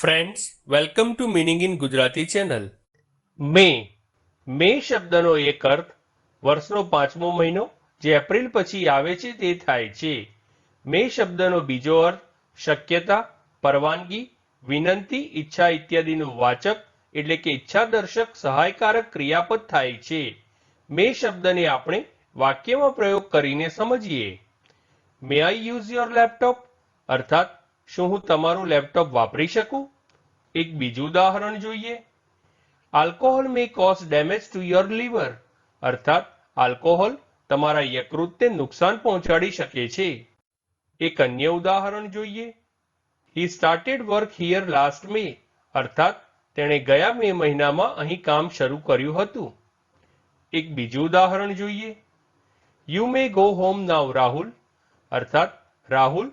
Friends welcome to meaning in Gujarati channel may may શબ્દનો એક અર્થ વર્ષનો પાંચમો મહિનો જે એપ્રિલ પછી આવે છે તે થાય છે. મે શબ્દનો બીજો અર્થ શક્યતા, પરવાનગી, વિનંતી, ઈચ્છા ઇત્યાદિનું વાચક એટલે કે ઈચ્છાદર્શક સહાયકારક ક્રિયાપદ થાય છે. મે શબ્દને આપણે વાક્યમાં પ્રયોગ કરીને સમજીએ. May I use your laptop અર્થાત શું હું તમારું લેપટોપ વાપરી શકું? એક બીજું ઉદાહરણ જોઈએ. Alcohol may cause damage to your liver? અર્થાત, આલ્કોહોલ તમારા યકૃતને નુકસાન પહોંચાડી શકે છે. એક અન્ય ઉદાહરણ જોઈએ. He started work here last May અર્થાત, તેણે ગયા મે મહિનામાં અહીં કામ શરૂ કર્યું હતું. એક બીજું ઉદાહરણ જોઈએ. You may go home now Rahul. અર્થાત, રાહુલ